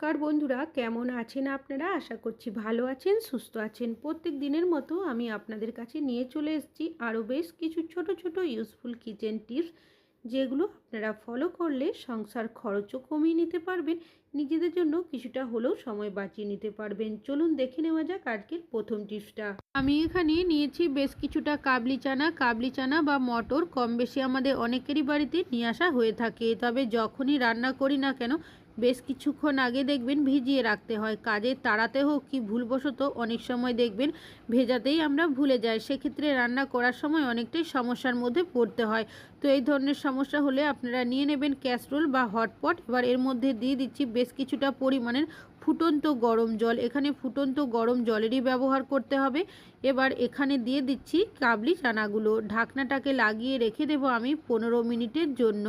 কার বন্ধুরা, কেমন আছেন আপনারা? আশা করছি ভালো আছেন, সুস্থ আছেন। প্রত্যেক দিনের মতো আমি আপনাদের কাছে নিয়ে চলে এসেছি আরও বেশ কিছু ছোট ছোট ইউজফুল কিচেন টিপস যেগুলো আপনারা ফলো করলে সংসার খরচও কমিয়ে নিতে পারবেন, নিজেদের জন্য কিছুটা হলেও সময় বাঁচিয়ে নিতে পারবেন। চলুন দেখে নেওয়া যাক আজকের প্রথম টিপসটা আমি এখানে নিয়েছি বেশ কিছুটা কাবলি চানা। কাবলি চানা বা মটর কম বেশি আমাদের অনেকেরই বাড়িতে নিয়ে আসা হয়ে থাকে। তবে যখনই রান্না করি না কেন বেশ কিছুক্ষণ আগে দেখবেন ভিজিয়ে রাখতে হয়। কাজের তাড়াতে হোক কি ভুলবশত অনেক সময় দেখবেন ভেজাতেই আমরা ভুলে যাই। সেক্ষেত্রে রান্না করার সময় অনেকটাই সমস্যার মধ্যে পড়তে হয়। তো এই ধরনের সমস্যা হলে আপনারা নিয়ে নেবেন ক্যাসরোল বা হটপট। এবার এর মধ্যে দিয়ে দিচ্ছি বেশ কিছুটা পরিমাণের ফুটন্ত গরম জল। এখানে ফুটন্ত গরম জলেরই ব্যবহার করতে হবে। এবার এখানে দিয়ে দিচ্ছি কাবলি চানাগুলো। ঢাকনাটাকে লাগিয়ে রেখে দেবো আমি পনেরো মিনিটের জন্য।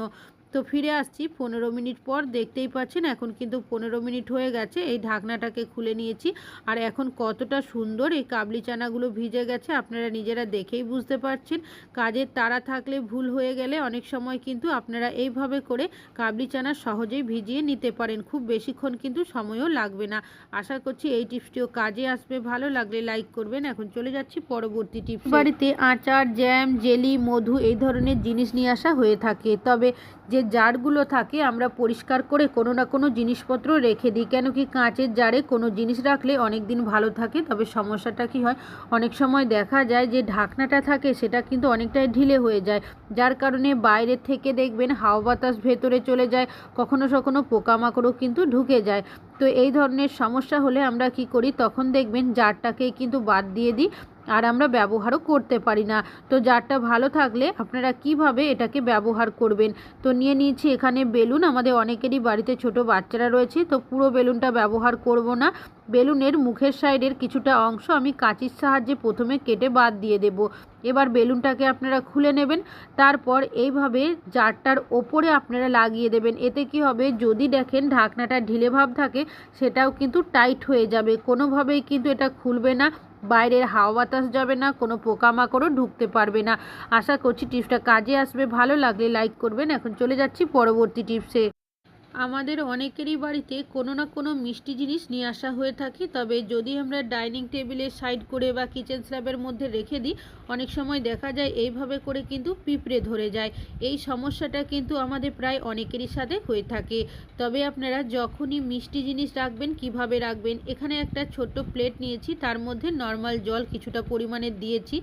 তো ফিরে আসছি। পনেরো মিনিট পর দেখতেই পাচ্ছেন, এখন কিন্তু পনেরো মিনিট হয়ে গেছে। এই ঢাকনাটাকে খুলে নিয়েছি। আর এখন কতটা সুন্দর এই কাবলি চানাগুলো ভিজে গেছে, আপনারা নিজেরা দেখেই বুঝতে পারছেন। কাজের তাড়া থাকলে ভুল হয়ে গেলে অনেক সময় কিন্তু আপনারা এইভাবে করে কাবলি চানা সহজেই ভিজিয়ে নিতে পারেন। খুব বেশিক্ষণ কিন্তু সময়ও লাগবে না। আশা করছি এই টিপসটিও কাজে আসবে। ভালো লাগলে লাইক করবেন। এখন চলে যাচ্ছি পরবর্তী টিপস। বাড়িতে আচার, জ্যাম, জেলি, মধু এই ধরনের জিনিস নিয়ে আসা হয়ে থাকে। তবে যে জারগুলো থাকে, আমরা পরিষ্কার করে কোনো না কোনো জিনিসপত্র রেখে দিই। কেন কি কাঁচের জারে কোনো জিনিস রাখলে অনেক দিন ভালো থাকে, তবে সমস্যাটা কি হয়? অনেক সময় দেখা যায় যে ঢাকনাটা থাকে, সেটা কিন্তু অনেকটাই ঢিলে হয়ে যায়। যার কারণে বাইরে থেকে দেখবেন হাওয়া বাতাস ভেতরে চলে যায়, কখনো কখনো পোকামাকড়ও কিন্তু ঢুকে যায়। তো এই ধরনের সমস্যা হলে আমরা কি করি? তখন দেখবেন জারটাকে কিন্তু বাদ দিয়ে দিই। আর আমরা ব্যবহারও করতে পারি না। তো জারটা ভালো থাকলে আপনারা কীভাবে এটাকে ব্যবহার করবেন? তো নিয়ে নিয়েছি এখানে বেলুন। আমাদের অনেকেরই বাড়িতে ছোট বাচ্চারা রয়েছে, তো পুরো বেলুনটা ব্যবহার করব না। বেলুনের মুখের সাইডের কিছুটা অংশ আমি কাঁচির সাহায্যে প্রথমে কেটে বাদ দিয়ে দেব। এবার বেলুনটাকে আপনারা খুলে নেবেন, তারপর এইভাবে জারটার ওপরে আপনারা লাগিয়ে দেবেন। এতে কি হবে, যদি দেখেন ঢাকনাটা ঢিলে ভাব থাকে, সেটাও কিন্তু টাইট হয়ে যাবে। কোনোভাবেই কিন্তু এটা খুলবে না। বাইরের হাওয়া বাতাস যাবে না, কোনো পোকামাকড়ও ঢুকতে পারবে না। আশা করছি টিপসটা কাজে আসবে। ভালো লাগলে লাইক করবেন। এখন চলে যাচ্ছি পরবর্তী টিপসে। আমাদের অনেকেরই বাড়িতে কোনো না কোনো মিষ্টি জিনিস নিয়ে আসা হয়ে থাকে, তবে যদি আমরা ডাইনিং টেবিলে সাইড করে বা কিচেন স্ল্যাবের মধ্যে রেখে দিই, অনেক সময় দেখা যায় এইভাবে করে কিন্তু পিঁপড়ে ধরে যায়। এই সমস্যাটা কিন্তু আমাদের প্রায় অনেকেরই সাথে হয়ে থাকে। তবে আপনারা যখনই মিষ্টি জিনিস রাখবেন, কীভাবে রাখবেন, এখানে একটা ছোট্ট প্লেট নিয়েছি, তার মধ্যে নর্মাল জল কিছুটা পরিমাণে দিয়েছি।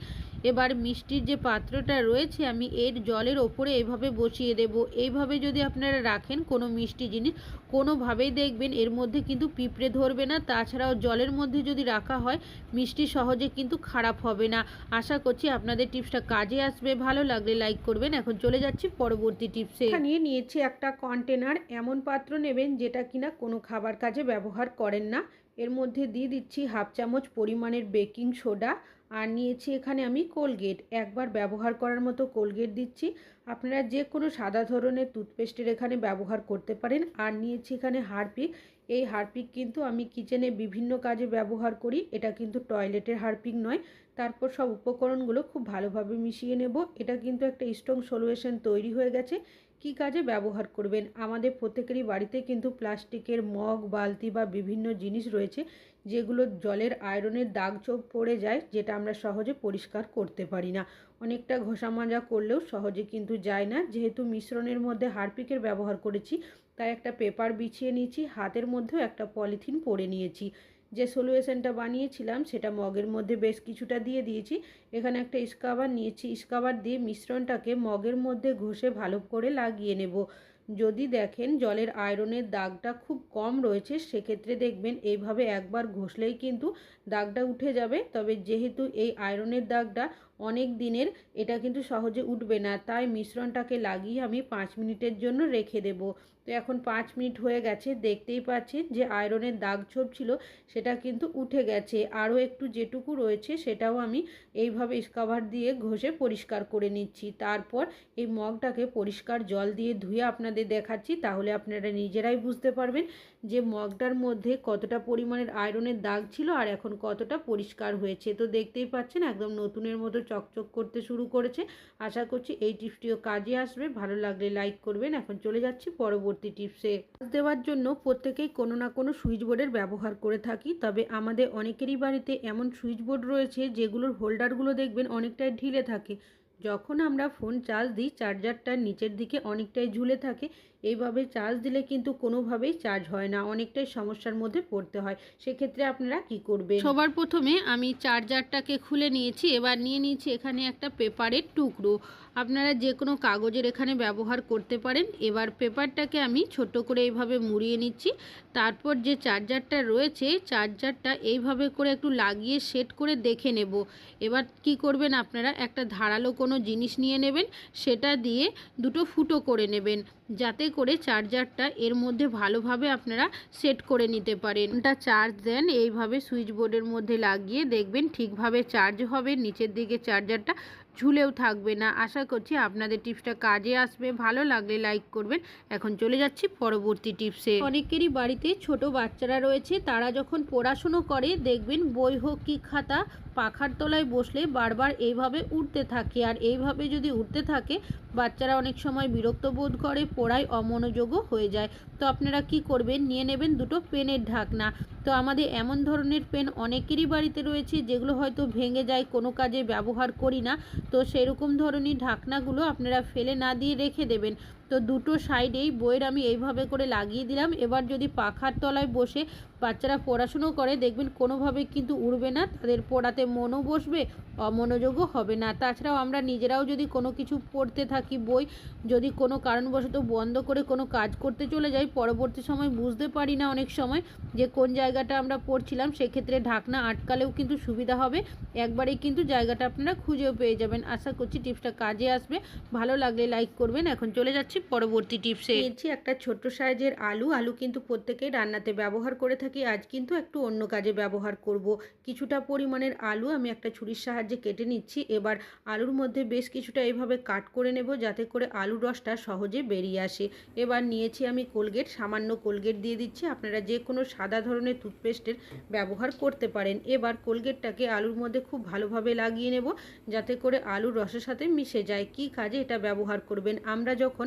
এবার মিষ্টির যে পাত্রটা রয়েছে, আমি এর জলের ওপরে এইভাবে বসিয়ে দেব। এইভাবে যদি আপনারা রাখেন কোনো মিষ্টি জিনিস, কোনোভাবেই দেখবেন এর মধ্যে কিন্তু পিঁপড়ে ধরবে না। তাছাড়াও জলের মধ্যে যদি রাখা হয়, মিষ্টি সহজে কিন্তু খারাপ হবে না। আশা করছি আপনাদের টিপসটা কাজে আসবে। ভালো লাগলে লাইক করবেন। এখন চলে যাচ্ছি পরবর্তী টিপসে। নিয়ে নিয়েছি একটা কন্টেনার। এমন পাত্র নেবেন যেটা কিনা কোনো খাবার কাজে ব্যবহার করেন না। এর মধ্যে দিয়ে দিচ্ছি হাফ চামচ পরিমাণের বেকিং সোডা। আর নিয়েছি এখানে আমি কোলগেট। একবার ব্যবহার করার মতো কোলগেট দিচ্ছি। আপনারা যে কোনো সাদা ধরনের টুথপেস্টের এখানে ব্যবহার করতে পারেন। আর নিয়েছি এখানে হারপিক। এই হারপিক কিন্তু আমি কিচেনে বিভিন্ন কাজে ব্যবহার করি। এটা কিন্তু টয়লেটের হারপিক নয়। তারপর সব উপকরণগুলো খুব ভালোভাবে মিশিয়ে নেব। এটা কিন্তু একটা স্ট্রং সলিউশন তৈরি হয়ে গেছে। কি কাজে ব্যবহার করবেন? আমাদের প্রত্যেকেরই বাড়িতে কিন্তু প্লাস্টিকের মগ, বালতি বা বিভিন্ন জিনিস রয়েছে যেগুলো জলের আয়রনের দাগ চোখ পড়ে যায়, যেটা আমরা সহজে পরিষ্কার করতে পারি না। অনেকটা ঘষা মাজা করলেও সহজে কিন্তু যায় না। যেহেতু মিশ্রণের মধ্যে হারপিকের ব্যবহার করেছি, তাই একটা পেপার বিছিয়ে নিয়েছি, হাতের মধ্যেও একটা পলিথিন পরে নিয়েছি। যে সলিউশনটা বানিয়েছিলাম, সেটা মগের মধ্যে বেশ কিছুটা দিয়ে দিয়েছি। এখানে একটা স্কাবার নিয়েছি। স্কাবার দিয়ে মিশ্রণটাকে মগের মধ্যে ঘষে ভালো করে লাগিয়ে নেব। যদি দেখেন, জলের আয়রনের দাগটা খুব কম রয়েছে, সেক্ষেত্রে দেখবেন এইভাবে একবার ঘষলেই কিন্তু দাগটা উঠে যাবে। তবে যেহেতু এই আয়রনের দাগটা অনেক দিনের, এটা কিন্তু সহজে উঠবে না। তাই মিশ্রণটাকে লাগিয়ে আমি পাঁচ মিনিটের জন্য রেখে দেব। তো এখন পাঁচ মিনিট হয়ে গেছে, দেখতেই পাচ্ছেন যে আয়রনের দাগ ছোপ ছিল সেটা কিন্তু উঠে গেছে। আরও একটু যেটুকু রয়েছে, সেটাও আমি এইভাবে স্কাভার দিয়ে ঘষে পরিষ্কার করে নিচ্ছি। তারপর এই মগটাকে পরিষ্কার জল দিয়ে ধুয়ে আপনাদের দেখাচ্ছি, তাহলে আপনারা নিজেরাই বুঝতে পারবেন যে মগটার মধ্যে কতটা পরিমাণের আয়রনের দাগ ছিল আর এখন কতটা পরিষ্কার হয়েছে। তো দেখতেই পাচ্ছেন, একদম নতুনের মতো চকচক করতে শুরু করেছে। আশা করছি এই টিপসটিও কাজে আসবে। ভালো লাগলে লাইক করবেন। এখন চলে যাচ্ছি পরবর্তী টিপসে দেওয়ার জন্য প্রত্যেকেই কোনো না কোনো সুইচ বোর্ডের ব্যবহার করে থাকি। তবে আমাদের অনেকেরই বাড়িতে এমন সুইচ বোর্ড রয়েছে যেগুলোর হোল্ডারগুলো দেখবেন অনেকটাই ঢিলে থাকে। যখন আমরা ফোন চার্জ দিই চার্জারটা নিচের দিকে অনেকটাই ঝুলে থাকে। এইভাবে চার্জ দিলে কিন্তু কোনোভাবেই চার্জ হয় না, অনেকটাই সমস্যার মধ্যে পড়তে হয়। সেক্ষেত্রে আপনারা কি করবেন? সবার প্রথমে আমি চার্জারটাকে খুলে নিয়েছি, এবার নিয়ে নিয়েছি এখানে একটা পেপারের টুকরো। আপনারা যে কোনো কাগজের এখানে ব্যবহার করতে পারেন। এবার পেপারটাকে আমি ছোট করে এইভাবে মুড়িয়ে নিচ্ছি। তারপর যে চার্জারটা রয়েছে চার্জারটা এইভাবে করে একটু লাগিয়ে সেট করে দেখে নেব। এবার কি করবেন আপনারা? একটা ধারালো কোনো জিনিস নিয়ে নেবেন, সেটা দিয়ে দুটো ফুটো করে নেবেন। যাতে করে চার্জারটা এর মধ্যে ভালোভাবে আপনারা সেট করে নিতে পারেন। এটা চার্জ দেন, এইভাবে সুইচ বোর্ডের মধ্যে লাগিয়ে দেখবেন ঠিকভাবে চার্জ হবে, নিচের দিকে চার্জারটা ঝুলেও থাকবে না। আশা করছি আপনাদের টিপসটা কাজে আসবে। ভালো লাগলে লাইক করবেন। এখন চলে যাচ্ছি পরবর্তী টিপসে। অনেকেরই বাড়িতে ছোট বাচ্চারা রয়েছে, তারা যখন পড়াশুনো করে দেখবেন বই হোক কি খাতা পাখার তলায় বসলে বারবার এইভাবে উঠতে থাকে। আর এইভাবে যদি উঠতে থাকে, বাচ্চারা অনেক সময় বিরক্ত বোধ করে, পড়ায়, অমনোযোগও হয়ে যায়। তো আপনারা কি করবেন? নিয়ে নেবেন দুটো পেনের ঢাকনা। তো আমাদের এমন ধরনের পেন অনেকেরই বাড়িতে রয়েছে, যেগুলো হয়তো ভেঙে যায়, কোনো কাজে ব্যবহার করি না। তো সেরকম ধরনের ঢাকনাগুলো আপনারা ফেলে না দিয়ে রেখে দেবেন। তো দুটো সাইডেই বইয়ের আমি এইভাবে করে লাগিয়ে দিলাম। এবার যদি পাখার তলায় বসে বাচ্চারা পড়াশুনো করে, দেখবেন কোনোভাবে কিন্তু উড়বে না, তাদের পড়াতে মনও বসবে, অমনোযোগও হবে না। তাছাড়াও আমরা নিজেরাও যদি কোনো কিছু পড়তে থাকি, বই যদি কোনো কারণবশত বন্ধ করে কোনো কাজ করতে চলে যাই, পরবর্তী সময় বুঝতে পারি না অনেক সময় যে কোন জায়গাটা আমরা পড়ছিলাম, সেক্ষেত্রে ঢাকনা আটকালেও কিন্তু সুবিধা হবে। একবারেই কিন্তু জায়গাটা আপনারা খুঁজেও পেয়ে যাবেন। আশা করছি টিপসটা কাজে আসবে। ভালো লাগলে লাইক করবেন। এখন চলে যাচ্ছি পরবর্তী টিপসে নিয়েছি একটা ছোট্ট সাইজের আলু। আলু কিন্তু প্রত্যেকেই রান্নাতে ব্যবহার করে থাকি। আজ কিন্তু একটু অন্য কাজে ব্যবহার করব। কিছুটা পরিমাণের আলু আমি একটা ছুরির সাহায্যে কেটে নিচ্ছি। এবার আলুর মধ্যে বেশ কিছুটা এইভাবে কাট করে নেব যাতে করে আলুর রসটা সহজে বেরিয়ে আসে। এবার নিয়েছি আমি কোলগেট, সামান্য কোলগেট দিয়ে দিচ্ছি। আপনারা যে কোনো সাদা ধরনের টুথপেস্টের ব্যবহার করতে পারেন। এবার কোলগেটটাকে আলুর মধ্যে খুব ভালোভাবে লাগিয়ে নেব যাতে করে আলুর রসের সাথে মিশে যায়। কি কাজে এটা ব্যবহার করবেন? আমরা যখন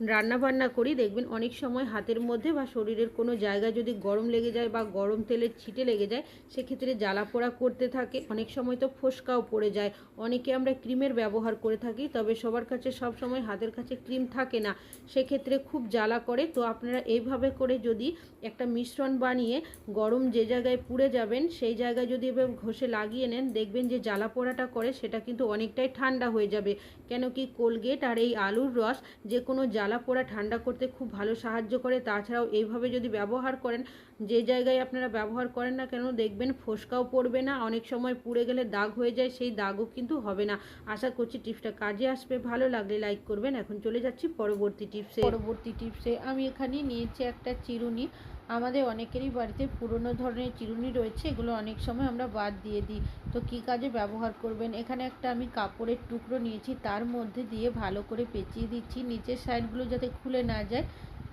রান্না বান্না করি, দেখবেন অনেক সময় হাতের মধ্যে বা শরীরের কোনো জায়গায় যদি গরম লেগে যায় বা গরম তেলের ছিটে লেগে যায়, সেক্ষেত্রে জ্বালা পোড়া করতে থাকে। অনেক সময় তো ফোসকাও পড়ে যায়। অনেকে আমরা ক্রিমের ব্যবহার করে থাকি, তবে সবার কাছে সব সময় হাতের কাছে ক্রিম থাকে না। সেক্ষেত্রে খুব জ্বালা করে। তো আপনারা এইভাবে করে যদি একটা মিশ্রণ বানিয়ে গরম যে জায়গায় পুড়ে যাবেন, সেই জায়গায় যদি এভাবে ঘষে লাগিয়ে নেন, দেখবেন যে জ্বালা পোড়াটা করে, সেটা কিন্তু অনেকটাই ঠান্ডা হয়ে যাবে। কেন কি কোলগেট আর এই আলুর রস যে কোনো জ্বালা পোড়া ঠান্ডা করতে খুব ভালো সাহায্য করে। তাছাড়াও এইভাবে যদি ব্যবহার করেন, যে জায়গায় আপনারা ব্যবহার করেন না কেন, দেখবেন ফোসকাও পড়বে না। অনেক সময় পুড়ে গেলে দাগ হয়ে যায়, সেই দাগও কিন্তু হবে না। আশা করছি টিপসটা কাজে আসবে। ভালো লাগলে লাইক করবেন। এখন চলে যাচ্ছি পরবর্তী টিপসে। পরবর্তী টিপসে আমি এখানে নিয়েছি একটা চিরুনি। আমাদের অনেকেরই বাড়িতে পুরনো ধরনের চিরুনি রয়েছে, এগুলো অনেক সময় আমরা বাদ দিয়ে দিই। তো কী কাজে ব্যবহার করবেন? এখানে একটা আমি কাপড়ের টুকরো নিয়েছি, তার মধ্যে দিয়ে ভালো করে পেঁচিয়ে দিচ্ছি। নিচের সাইডগুলো যাতে খুলে না যায়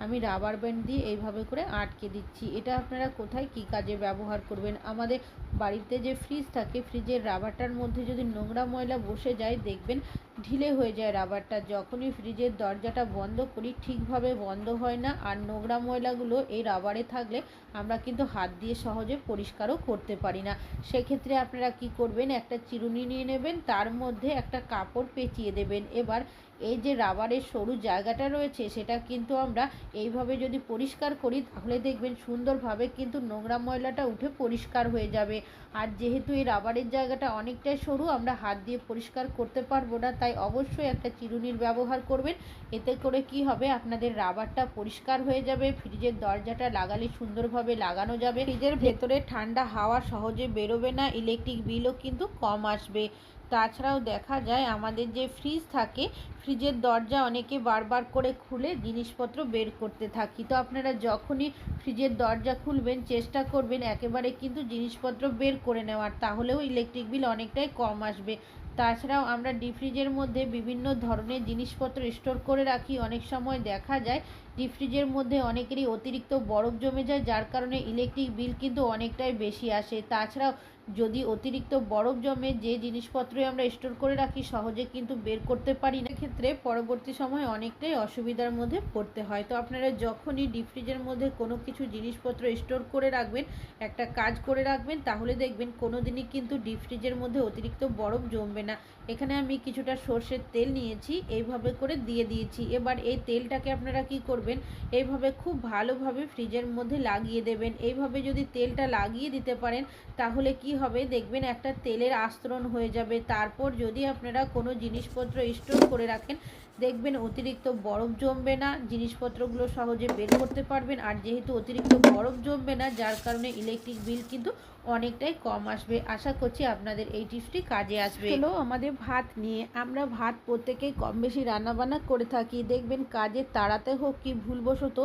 আমি রাবার ব্যান্ড দিয়ে এইভাবে করে আটকে দিচ্ছি। এটা আপনারা কোথায় কী কাজে ব্যবহার করবেন? আমাদের বাড়িতে যে ফ্রিজ থাকে ফ্রিজের রাবারটার মধ্যে যদি নোংরা ময়লা বসে যায়, দেখবেন ঢিলে হয়ে যায় রাবারটা যখনই ফ্রিজের দরজাটা বন্ধ করি, ঠিকভাবে বন্ধ হয় না। আর নোংরা ময়লাগুলো এই রাবারে থাকলে আমরা কিন্তু হাত দিয়ে সহজে পরিষ্কারও করতে পারি না। সেক্ষেত্রে আপনারা কি করবেন? একটা চিরুনি নিয়ে নেবেন, তার মধ্যে একটা কাপড় পেঁচিয়ে দেবেন। এবার এই যে রাবারের সরু জায়গাটা রয়েছে, সেটা কিন্তু আমরা এইভাবে যদি পরিষ্কার করি, তাহলে দেখবেন সুন্দরভাবে কিন্তু নোংরা ময়লাটা উঠে পরিষ্কার হয়ে যাবে। আর যেহেতু এই রাবারের জায়গাটা অনেকটাই সরু, আমরা হাত দিয়ে পরিষ্কার করতে পারব না, তাই অবশ্যই একটা চিরুনির ব্যবহার করবেন। এতে করে কি হবে, আপনাদের রাবারটা পরিষ্কার হয়ে যাবে, ফ্রিজের দরজাটা লাগালে সুন্দরভাবে লাগানো যাবে। ফ্রিজের ভেতরে ঠান্ডা হাওয়া সহজে বেরোবে না, ইলেকট্রিক বিলও কিন্তু কম আসবে। তাছাড়াও দেখা যায় আমাদের যে ফ্রিজ থাকে ফ্রিজের দরজা অনেকে বারবার করে খুলে জিনিসপত্র বের করতে থাকি। তো আপনারা যখনই ফ্রিজের দরজা খুলবেন, চেষ্টা করবেন একেবারে কিন্তু জিনিসপত্র বের করে নেওয়ার। তাহলেও ইলেকট্রিক বিল অনেকটাই কম আসবে। তাছাড়াও আমরা ডিপ ফ্রিজের মধ্যে বিভিন্ন ধরনের জিনিসপত্র স্টোর করে রাখি। অনেক সময় দেখা যায় ডিপ ফ্রিজের মধ্যে অনেকেরই অতিরিক্ত বরফ জমে যায়, যার কারণে ইলেকট্রিক বিল কিন্তু অনেকটাই বেশি আসে। তাছাড়াও যদি অতিরিক্ত বরফ জমে যে জিনিসপত্রই আমরা স্টোর করে রাখি, সহজে কিন্তু বের করতে পারি না। ক্ষেত্রে পরবর্তী সময় অনেকটাই অসুবিধার মধ্যে পড়তে হয়। তো আপনারা যখনই ডিপ ফ্রিজের মধ্যে কোনো কিছু জিনিসপত্র স্টোর করে রাখবেন, একটা কাজ করে রাখবেন, তাহলে দেখবেন কোনো দিনই কিন্তু ডিপ ফ্রিজের মধ্যে অতিরিক্ত বরফ জমবে না। এখানে আমি কিছুটা সর্ষের তেল নিয়েছি, এইভাবে করে দিয়ে দিয়েছি। এবার এই তেলটাকে আপনারা কি করবেন, এইভাবে খুব ভালোভাবে ফ্রিজের মধ্যে লাগিয়ে দেবেন। এইভাবে যদি তেলটা লাগিয়ে দিতে পারেন, তাহলে কি হবে, দেখবেন একটা তেলের আস্তরণ হয়ে যাবে। তারপর যদি আপনারা কোনো জিনিসপত্র স্টোর করে রাখেন, দেখবেন অতিরিক্ত বরফ জমবে না, জিনিসপত্রগুলো সহজে বের করতে পারবেন। আর যেহেতু অতিরিক্ত বরফ জমবে না, যার কারণে ইলেকট্রিক বিল কিন্তু অনেকটাই কম আসবে। আশা করছি আপনাদের এই টিপসটি কাজে আসবে। হলো আমাদের ভাত নিয়ে, আমরা ভাত প্রত্যেকেই কম বেশি রান্নাবান্না করে থাকি। দেখবেন কাজে তাড়াতে হোক কি ভুলবশত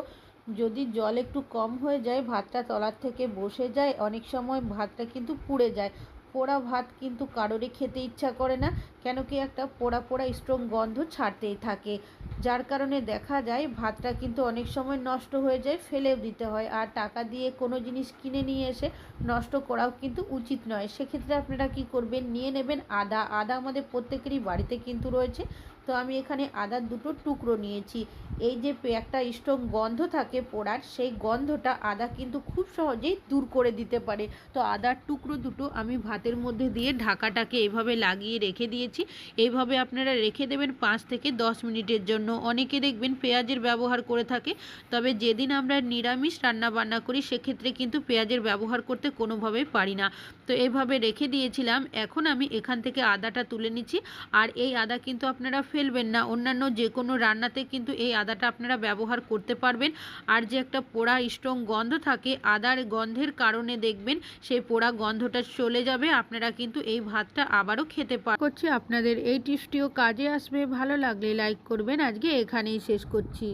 যদি জল একটু কম হয়ে যায়, ভাতটা তলার থেকে বসে যায়, অনেক সময় ভাতটা কিন্তু পুড়ে যায়। পোড়া ভাত কিন্তু কারোরই খেতে ইচ্ছা করে না, কেন কি একটা পোড়া পোড়া স্ট্রং গন্ধ ছাড়তেই থাকে। যার কারণে দেখা যায়, ভাতটা কিন্তু অনেক সময় নষ্ট হয়ে যায়, ফেলেও দিতে হয়। আর টাকা দিয়ে কোনো জিনিস কিনে নিয়ে এসে নষ্ট করাও কিন্তু উচিত নয়। সেক্ষেত্রে আপনারা কি করবেন? নিয়ে নেবেন আদা। আদা আমাদের প্রত্যেকেরই বাড়িতে কিন্তু রয়েছে। তো আমি এখানে আদার দুটো টুকরো নিয়েছি। এই যে একটা স্ট্রং গন্ধ থাকে পোড়ার, সেই গন্ধটা আদা কিন্তু খুব সহজেই দূর করে দিতে পারে। তো আদার টুকরো দুটো আমি ভাতের মধ্যে দিয়ে ঢাকাটাকে এইভাবে লাগিয়ে রেখে দিয়েছি। এইভাবে আপনারা রেখে দেবেন পাঁচ থেকে দশ মিনিটের জন্য। অনেকে দেখবেন পেঁয়াজের ব্যবহার করে থাকে, তবে যেদিন আমরা নিরামিষ রান্না বান্না করি, সেক্ষেত্রে কিন্তু পেঁয়াজের ব্যবহার করতে কোনোভাবেই পারি না। তো এইভাবে রেখে দিয়েছিলাম, এখন আমি এখান থেকে আদাটা তুলে নিচ্ছি। আর এই আদা কিন্তু আপনারা ফেলবেন না। অন্যান্য যে কোনো রান্নাতে কিন্তু এই আদাটা আপনারা ব্যবহার করতে পারবেন। আর যে একটা পোড়া স্ট্রং গন্ধ থাকে, আদার গন্ধের কারণে দেখবেন সেই পোড়া গন্ধটা চলে যাবে। আপনারা কিন্তু এই ভাতটা আবারও খেতে পার করছি। আপনাদের এই টিপসটিও কাজে আসবে। ভালো লাগলে লাইক করবেন। আজকে এখানেই শেষ করছি।